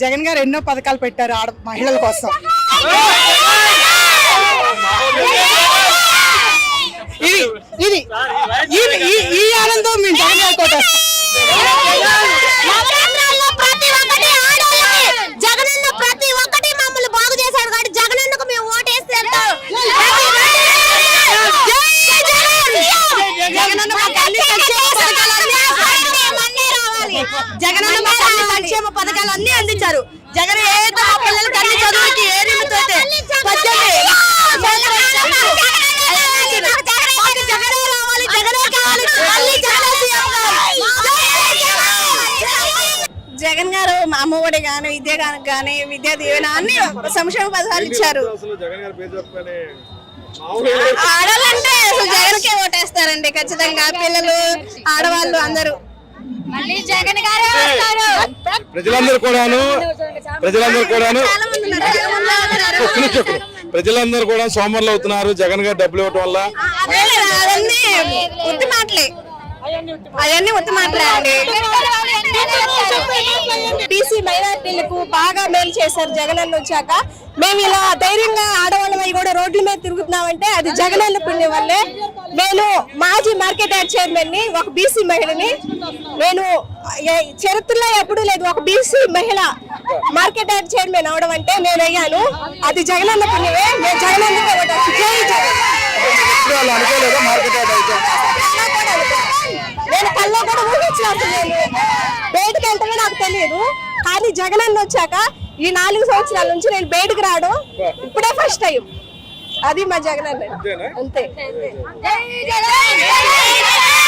జగన్ గారు ఎన్నో పథకాలు పెట్టారు ఆడ మహిళల కోసం. ఇది ఇది ఈ- ఆనందం మేము జగన్ గారితో కోటేస్తాం నవరత్నాల్లో ప్రతి ఒక్కటి ఆడవాళ్ళకి జగనన్న ప్రతి ఒక్కటి మమ్మల్ని బాగు చేశాడు కాబట్టి జగనన్నకు మేము ఓటేస్తే వెళ్తాం. జై జగన్! జగనన్న మాకు అన్ని సంక్షేమ పథకాలన్నీ అన్నీ రావాలి. జగనన్న మాకు అన్ని సంక్షేమ పథకాలన్నీ అందించారు జగన్ ఏదో మా పిల్లలకి అన్ని చదువులకి ఏ నిమిత్తం అయితే పద్దెనిమిది మాకు జగనే రావాలి జగనే కావాలి మళ్ళీ జగనే సీఎం కావాలి. జగన్ గారు అమ్మఒడి గాని విద్య గాని విద్యా దీవెన అన్ని సంక్షేమ పథకాలు ఇచ్చారు. అసలు జగన్ గారి పేరు చెప్పగానే ఆడవాళ్ళంటే అసలు జగన్ కే ఓటేస్తారండి ఖచ్చితంగా. పిల్లలు ఆడవాళ్ళు అందరూ. మళ్ళీ జగన్ గారే వస్తారు. ప్రజలందరూ కూడాను ప్రజలందరూ కూడాను. ప్రజలందరూ కూడా సోమరులు అవుతున్నారు. జగన్ గారు డబ్బులు ఇవ్వటం వల్ల. అవన్నీ ఉత్తి మాటలే. అవన్నీ ఉత్తి మాటలే అండి. బీసీ మైనార్టీలకు బాగా మేలు చేశారు జగనన్న వచ్చాక. మేము ఇలా ధైర్యంగా ఆడవాళ్ళమై కూడా రోడ్ల మీద తిరుగుతున్నామంటే అది జగనన్న పుణ్యం వల్లే నేను మాజీ మార్కెట్ యార్డ్ చైర్మన్ని ఒక బీసీ మహిళని నేను చరిత్రలో ఎప్పుడూ లేదు. ఒక బీసీ మహిళ మార్కెట్ యార్డ్ చైర్మన్ అవడం అంటే నేను అయ్యాను. అది జగనన్న పుణ్యమే. నేను జగనన్నకే జై జగన్ ఇప్పుడు వాళ్ళు అనుకోలేదా మార్కెట్ యార్డ్ అయితే నేను కల్లో కూడా ఊహించలేదు నేను బయటకు వెళ్తామో నాకు తెలియదు. కానీ జగన్ అన్న వచ్చాక ఈ నాలుగు సంవత్సరాల నుంచి నేను బయటకు రావడం ఇప్పుడే ఫస్ట్ టైం అది మా జగన్ అన్న? అంతే.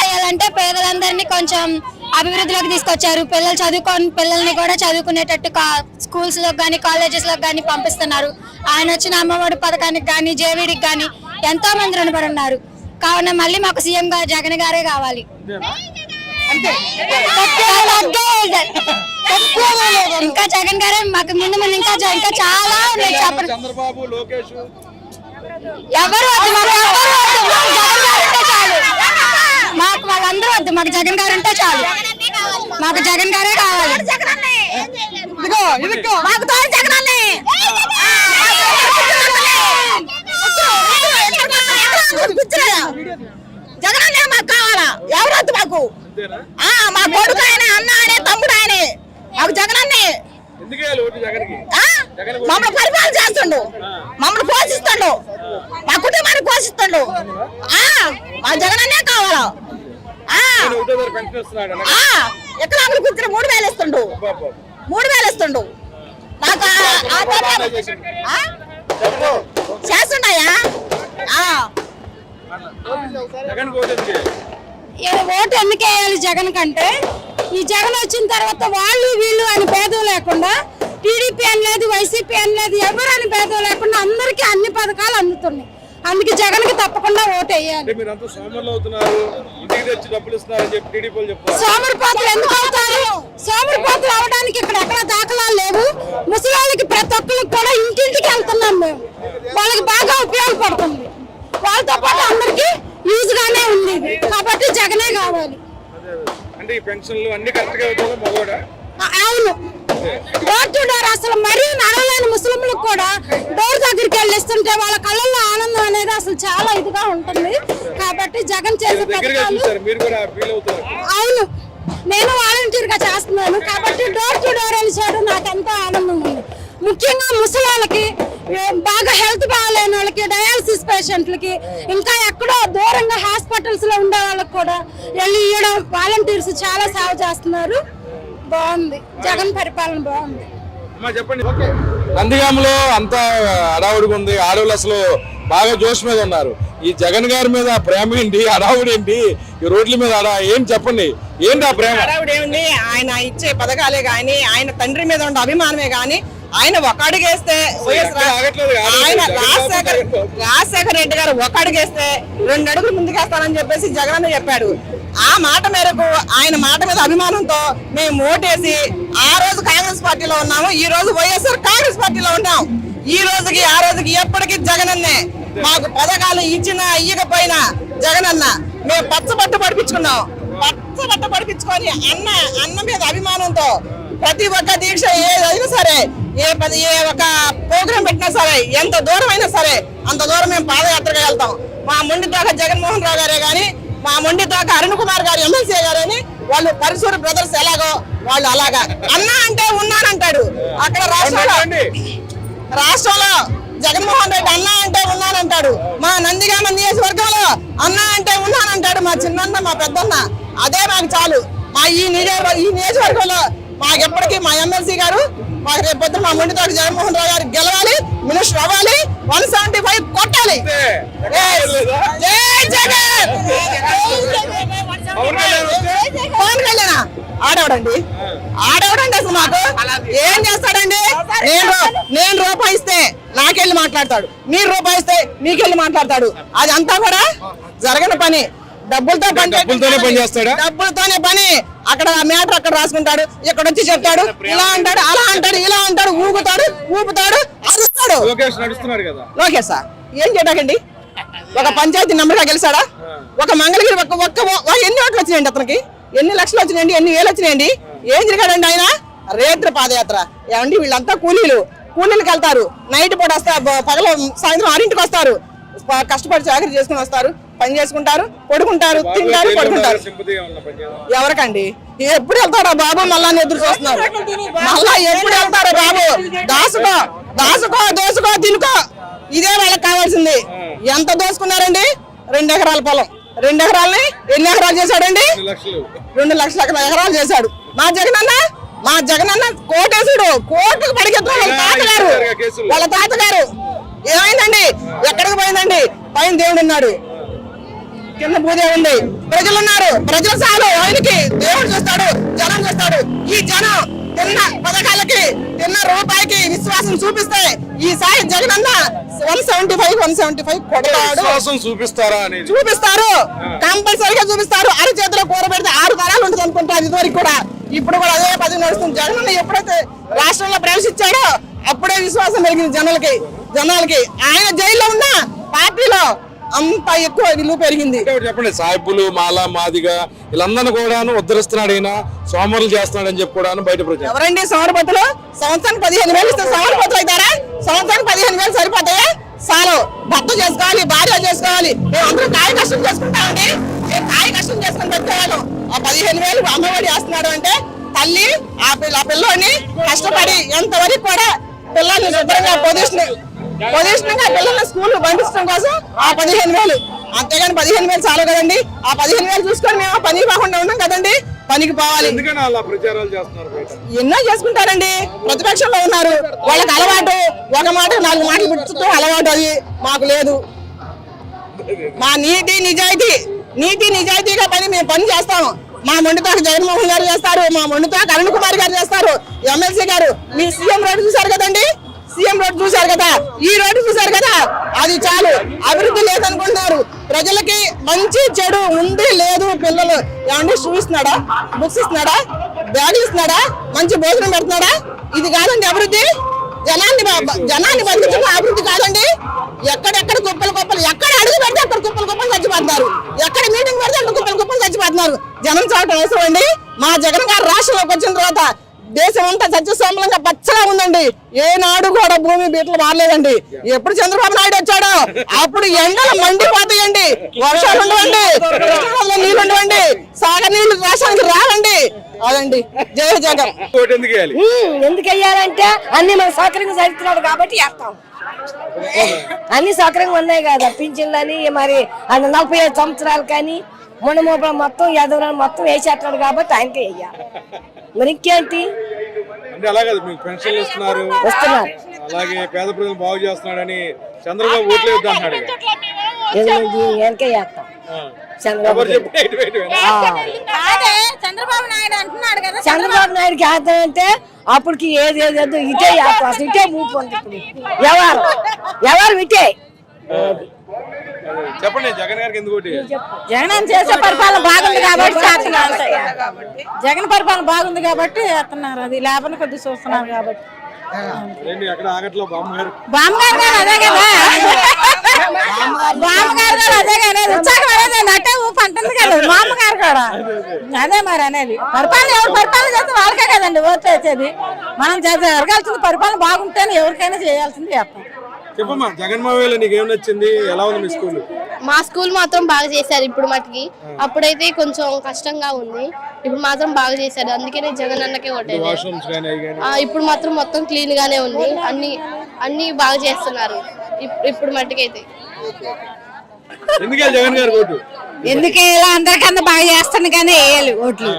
చేయాలంటే పేదలందరినీ కొంచెం అభివృద్ధిలోకి తీసుకొచ్చారు. పిల్లలు చదువుకొని పిల్లల్ని కూడా చదువుకునేటట్టు స్కూల్స్లో కానీ కాలేజెస్లో కానీ పంపిస్తున్నారు. ఆయన వచ్చిన అమ్మఒడి పథకానికి కానీ జేవిడికి కానీ ఎంతో మంది రుణపడి ఉన్నారు. కావున మళ్ళీ మాకు సీఎం గా జగన్ గారే కావాలి. ఇంకా జగన్ గారే మాకు ముందు ముందు ఇంకా ఇంకా చాలా ఉన్నాయి చెప్పండి చంద్రబాబు లోకేష్? ఎవరు వద్దు మాకు ఎవరు వద్దు. మాకు జగన్ గారు ఉంటే చాలు. మాకు వాళ్ళందరూ వద్దు. మాకు జగన్ గారు ఉంటే చాలు. మాకు జగన్ గారే కావాలి. ఇదిగో ఇదిగో. మాకు తోడు జగన్ అన్నే. జగన్ అన్నే మాకు మా కొడుకు ఆయన అన్న ఆయనే తమ్ముడు ఆయనే. మాకు జగన్ అన్నే? మమ్మల్ని పరిపాలన చేస్తుండు. మమ్మల్ని పోషిస్తుండు. మా కుటుంబాన్ని పోషిస్తుండు. ఆ, మా జగన్ అన్నే కావాలా. ఆ, ఎకరాములు కూర్చుని మూడు వేలు ఇస్తుండు. మూడు వేలు ఇస్తుండు. నాకు? చేస్తుండయా. జగన్ ఓటు ఎందుకు వేయాలి? ఈ ఓటు ఎందుకు వేయాలి జగన్ కంటే? ఈ జగన్ వచ్చిన తర్వాత వాళ్ళు వీళ్ళు అని భేదం లేకుండా టీడీపీ అని లేదు వైసీపీ అని లేదు ఎవరు అని భేదం లేకుండా అందరికీ అన్ని పథకాలు అందుతున్నాయి. అందుకే జగన్కి తప్పకుండా ఓటు వేయాలి. సోమరిపోతులు ఎందుకు అవుతారు? సోమరిపోతులు అవడానికి ఇక్కడ ఎక్కడ దాఖలాలు లేవు. ముసలాళ్ళకి ప్రతి ఒక్కరికి కూడా ఇంటింటికి వెళ్తున్నాం మేము. వాళ్ళకి బాగా ఉపయోగపడుతుంది. వాళ్ళతో పాటు అందరికి యూజ్ గానే ఉంది. కాబట్టి జగనే కావాలి. అదే అదే. అంటే ఈ పెన్షన్లు అన్ని కరెక్ట్గా అవుతుందా మగవాడా? ఆ- అవును. డోర్ టు డోర్ అసలు మరీ నడవలేని ముస్లింలకు కూడా డోర్ దగ్గరికి వెళ్ళి ఇస్తుంటే వాళ్ళ కళ్ళల్లో ఆనందం అనేది అసలు చాలా ఇదిగా ఉంటుంది. కాబట్టి జగన్ చేసే పథకాలు అవును. నేను వాలంటీర్గా చేస్తున్నాను. కాబట్టి డోర్ టు డోర్ వెళ్ళి చేయడం నాకు ఎంతో ఆనందంగా ఉంది. ముఖ్యంగా ముసలాళ్ళకి బాగా హెల్త్ బాగాలేని వాళ్ళకి డయాలసిస్ పేషెంట్లకి ఇంకా ఎక్కడో దూరంగా హాస్పిటల్స్లో ఉండే వాళ్ళకి కూడా వెళ్ళి ఇవ్వడం వాలంటీర్స్ చాలా సేవ చేస్తున్నారు. బాగుంది. జగన్ పరిపాలన బాగుంది. అమ్మా చెప్పండి. నందిగామలో అంతా హడావుడిగా ఉంది. ఆడవాళ్ళు అసలు బాగా జోష్ మీద ఉన్నారు. ఈ జగన్ గారి మీద ప్రేమ ఏంటి? హడావుడి ఏంటి? ఈ రోడ్ల మీద అడా ఏం చెప్పండి? ఏంటి ఆ ప్రేమ? హడావుడి ఏముంది? ఆయన ఇచ్చే పథకాలే గాని ఆయన తండ్రి మీద ఉన్న అభిమానమే గాని ఆయన ఒక అడుగేస్తే వైఎస్. ఆయన జగన్ రాజశేఖర్ జగన్. రాజశేఖర రెడ్డి గారు ఒక అడుగేస్తే రెండు అడుగులు ముందుకేస్తానని చెప్పేసి జగన్ చెప్పాడు ఆ మాట మేరకు ఆయన మాట మీద అభిమానంతో మేము ఓటేసి ఆ రోజు కాంగ్రెస్ పార్టీలో ఉన్నాము ఈ రోజు వైఎస్ఆర్ కాంగ్రెస్ పార్టీలో ఉన్నాం ఈ రోజుకి ఆ రోజుకి ఎప్పటికీ జగనన్నే మాకు పథకాలు ఇచ్చినా ఇయ్యకపోయినా జగనన్న మేము పచ్చబట్ట పడిపించుకున్నాం పచ్చబట్ట పడిపించుకొని అన్న అన్న మీద అభిమానంతో ప్రతి ఒక్క దీక్ష ఏదైనా సరే ఏ పది ఏ ఒక ప్రోగ్రాం పెట్టినా సరే ఎంత దూరం అయినా సరే అంత దూరం మేము పాదయాత్రగా వెళ్తాం. మా మొండి తోక జగన్మోహన్ రావు గారే గాని మా మొండి తోక అరుణ్ కుమార్ గారు ఎమ్మెల్సీ గారని వాళ్ళు పరిసూరు బ్రదర్స్ ఎలాగో వాళ్ళు అలాగా. అన్నా అంటే ఉన్నానంటాడు. అక్కడ రాష్ట్రంలో రాష్ట్రంలో జగన్మోహన్ రెడ్డి అన్నా అంటే ఉన్నానంటాడు. మా నందిగామ నియోజకవర్గంలో అన్నా అంటే ఉన్నానంటాడు మా చిన్నన్న మా పెద్దన్న. అదే మాకు చాలు. మా ఈ నియోజక ఈ నియోజకవర్గంలో మాకు ఎప్పటికీ మా ఎమ్మెల్సీ గారు మాకు రేపు పొద్దున మా ముండితోటి జగన్మోహన్ రావు గారు గెలవాలి మినిస్టర్ అవ్వాలి వన్ సెవెంటీ ఫైవ్ కొట్టాలి. పవన్ కళ్యాణ్ ఆడవడండి? ఆడవడండి అసలు మాకు? ఏం చేస్తాడండి? నేను రూపాయి ఇస్తే నాకెళ్ళి మాట్లాడతాడు. మీరు రూపాయి ఇస్తే మీకెళ్ళి మాట్లాడతాడు. అది అంతా కూడా జరగని పని. డబ్బులతో పని డబ్బులతోనే పని. అక్కడ మ్యాటర్ అక్కడ రాసుకుంటాడు ఇక్కడ వచ్చి చెప్తాడు ఇలా అంటాడు అలా అంటాడు ఇలా అంటాడు ఊగుతాడు ఊపుతాడు అరుస్తాడు. లోకేష్ సార్ ఏం చేయడాకండి ఒక పంచాయతీ నంబర్గా గెలిచాడా? ఒక మంగళగిరి ఒక్క ఒక్క ఎన్ని ఓట్లు వచ్చినాయండి అతనికి? ఎన్ని లక్షలు వచ్చినాయండి? ఎన్ని వేలు వచ్చినాయండి? ఏం తిరిగాడండి ఆయన? రేత్రి పాదయాత్ర. ఏమండి వీళ్ళంతా కూలీలు. కూలీలకు వెళ్తారు. నైట్ పూట వస్తారు పగల సాయంత్రం ఆరింటికి వస్తారు. కష్టపడి చాకరీ చేసుకుని వస్తారు. పని చేసుకుంటారు పడుకుంటారు తింటారు పడుకుంటారు. ఎవరికండి? ఎప్పుడు వెళ్తాడో బాబు? మళ్ళా ఎదురు చూస్తున్నారు మళ్ళా ఎప్పుడు వెళ్తాడో బాబు? దాసుకో దాసుకో దోసుకో తినుకో ఇదే వాళ్ళకి కావాల్సింది. ఎంత దోసుకున్నారండి? రెండు ఎకరాల పొలం. రెండు ఎకరాలని ఎన్ని ఎకరాలు చేశాడండి? రెండు లక్షలు. ఎకరాలు చేశాడు. మా జగనన్న మా జగనన్న కోటేశుడు. కోర్టుకు పడికెత్తున వాళ్ళ తాతగారు. వాళ్ళ తాతగారు. ఏమైందండి? ఎక్కడికి పోయిందండి? పైన దేవుడు ఉన్నాడు. కింద పూజ ఉంది. ప్రజలు ఉన్నారు ప్రజలు చాలు ఆయనకి దేవుడు చూస్తాడు జనం చూస్తాడు. ఈ జనం తిన్న పథకాలకి తిన్న రూపాయికి విశ్వాసం చూపిస్తే ఈ Sai Jagananna one seventy five one seventy five కొడతాడు చూపిస్తారా చూపిస్తారు. కంపల్సరీగా చూపిస్తారు. అరి చేతిలో కూర పెడితే ఆరు తరాలు ఉంటుంది అనుకుంటారు ఇదివరకు కూడా. ఇప్పుడు కూడా అదే పది నడుస్తుంది. జగన్ ఎప్పుడైతే రాష్ట్రంలో ప్రవేశించాడో అప్పుడే విశ్వాసం పెరిగింది జనాలకి. జనాలకి. ఆయన జైల్లో ఉన్న అంత ఎక్కువ విలువ పెరిగింది. చెప్పండి సాయిబులు మాల మాదిగా వీళ్ళందరినీ కూడాను ఉద్ధరిస్తున్నాడు ఈయన సోమరులు చేస్తున్నాడు అని చెప్పి కూడాను బయట ప్రచారం. ఎవరండి సోమరపతులు? సంవత్సరానికి పదిహేను వేలు ఇస్తే సోమరపతులు అవుతారా? సంవత్సరానికి పదిహేను వేలు సరిపోతాయా? చాలు. భర్త చేసుకోవాలి భార్య చేసుకోవాలి. మేము అందరూ కాయ కష్టం చేసుకుంటామండి మేము కాయ కష్టం చేసుకుని పెట్టేవాళ్ళం ఆ పదిహేను వేలు అమ్మఒడి వేస్తున్నాడు అంటే తల్లి ఆ పిల్ల ఆ పిల్లోని కష్టపడి ఎంతవరకు కూడా పిల్లల్ని శుభ్రంగా పొజిషన్ పొజిషన్గా పిల్లల్ని స్కూల్ పంపించడం కోసం ఆ పదిహేను వేలు. అంతేగాని పదిహేను వేలు చాలు కదండి. ఆ పదిహేను వేలు చూసుకొని మేము పని కాకుండా ఉన్నాం కదండి. పనికి పోవాలి. ఎన్నో చేసుకుంటారండి. ప్రతిపక్షంలో ఉన్నారు. వాళ్ళకి అలవాటు. ఒక మాట నాలుగు మాటలు పెట్టుతూ అలవాటు అది. మాకు లేదు. మా నీతి నిజాయితీ. నీతి నిజాయితీగా పని మేము పని చేస్తాం. మా మొండితో జగన్మోహన్ గారు చేస్తారు. మా మొండితో అరుణ్ కుమార్ గారు చేస్తారు. ఎమ్మెల్సీ గారు. మీ సీఎం రోడ్డు చూశారు కదండి. సీఎం రోడ్డు చూశారు కదా? ఈ రోడ్డు చూశారు కదా? అది చాలు. అభివృద్ధి లేదనుకుంటున్నారు. ప్రజలకి మంచి చెడు ఉంది లేదు పిల్లలు. ఏమంటే షూ ఇస్తున్నాడా? బుక్స్ ఇస్తున్నాడా? బ్యాగులు ఇస్తున్నాడా? మంచి భోజనం పెడుతున్నాడా? ఇది కాదండి అభివృద్ధి. జనాన్ని జనాన్ని బంధించడం అభివృద్ధి కాదండి. ఎక్కడెక్కడ కుప్పలు కుప్పలు ఎక్కడ అడుగు పెడితే అక్కడ కుప్పలు కుప్పలు చచ్చిపోతున్నారు. ఎక్కడ మీటింగ్ పెడితే అక్కడ కుప్పలు కుప్పలు చచ్చిపోతున్నారు. జనం చావటం అవసరం అండి మా జగన్ గారు రాష్ట్రంలోకి వచ్చిన తర్వాత దేశం అంతా సత్యసోమలంగా పచ్చగా ఉందండి. ఏనాడు కూడా భూమి బీటలు మారలేదండి. ఎప్పుడు చంద్రబాబు నాయుడు వచ్చాడో అప్పుడు ఎండలు మండిపోతాయండి. వర్షాలు ఉండవండి నీళ్ళు ఉండవండి సాగర్ నీళ్ళు రాష్ట్రానికి రావండి. అదండి. జయ జగన్. ఎందుకు వెయ్యాలంటే అన్ని మన సౌకర్యంగా జరుగుతున్నాడు కాబట్టి వేస్తాం. అన్ని సౌకర్యంగా ఉన్నాయి కదా పింఛన్లని మరి అది నలభై ఐదు సంవత్సరాలు కానీ మొన్న మోపల మొత్తం యాదవరాలు మొత్తం వేసేస్తున్నాడు కాబట్టి ఆయనకే వెయ్యాలి మరి ఇంకేంటి అంటే అలా కాదు మీకు పెన్షన్లు ఇస్తున్నారు. వస్తున్నారు. అలాగే పేద ప్రజలు బాగు చేస్తున్నాడని చంద్రబాబు ఓట్లు వేద్దాం. ఎనిమిది వెనకే. చంద్రబాబు నాయుడు వేస్తానంటే అప్పటికి ఏది ఏది ఇటే అసలు ఇటే మూపు ఇప్పుడు. ఎవరు? ఎవరు ఇటే. చెప్పండి జగన్ గారికి ఎందుకు ఓటు? జగన్ చేసే పరిపాలన బాగుంది కాబట్టి జగన్ పరిపాలన బాగుంది కాబట్టి చేస్తున్నారు. అది లేబర్ కొద్ది చూస్తున్నారు కాబట్టి. బామ్మగారు? బామ్మగారు గారు అదే కదా. బామ్మగారు గారు అదే ఉత్సాహం అనేది నట్టే ఊపు అంటుంది కదా. మా అమ్మగారు కూడా. అదే మరి అనేది. పరిపాలన ఎవరు పరిపాలన చేస్తే వాళ్ళకే కదండి ఓట్లు వేసేది. మనం చేసే జరగాల్సింది పరిపాలన బాగుంటేనే ఎవరికైనా చేయాల్సింది చేస్తాం. చెప్పమ్మా జగన్మోహన్ నీకు ఏం నచ్చింది? ఎలా ఉంది మీ స్కూల్? మా స్కూల్ మాత్రం బాగా చేశారు ఇప్పుడు మటుకి. అప్పుడైతే కొంచెం కష్టంగా ఉంది. ఇప్పుడు మాత్రం బాగా చేశారు. అందుకనే జగన్ అన్నకే ఓటేది. వాష్రూమ్స్ కానీ అవి కానీ ఆ, ఇప్పుడు మాత్రం మొత్తం క్లీన్ గానే ఉంది. అన్ని అన్ని బాగా చేస్తున్నారు. ఇప్- ఇప్పుడు మట్టుకైతే. ఎందుకే జగన్ గారు ఓటు? ఎందుకే ఇలా అందరికన్నా బాగా చేస్తాను కానీ వేయాలి ఓట్లు.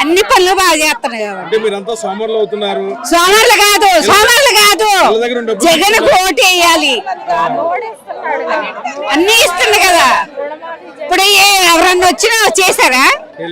అన్ని పనులు బాగా చేస్తున్నాయి కాబట్టి. అంటే మీరంతా సోమరులు అవుతున్నారు. సోమర్లు కాదు సోమర్లు కాదు. వాళ్ళ దగ్గర ఉన్న డబ్బులు జగన్ ఓటు వేయాలి. అన్ని ఇస్తుంది కదా. ఇప్పుడు ఏ- ఎవరన్నా వచ్చినా చేశారా?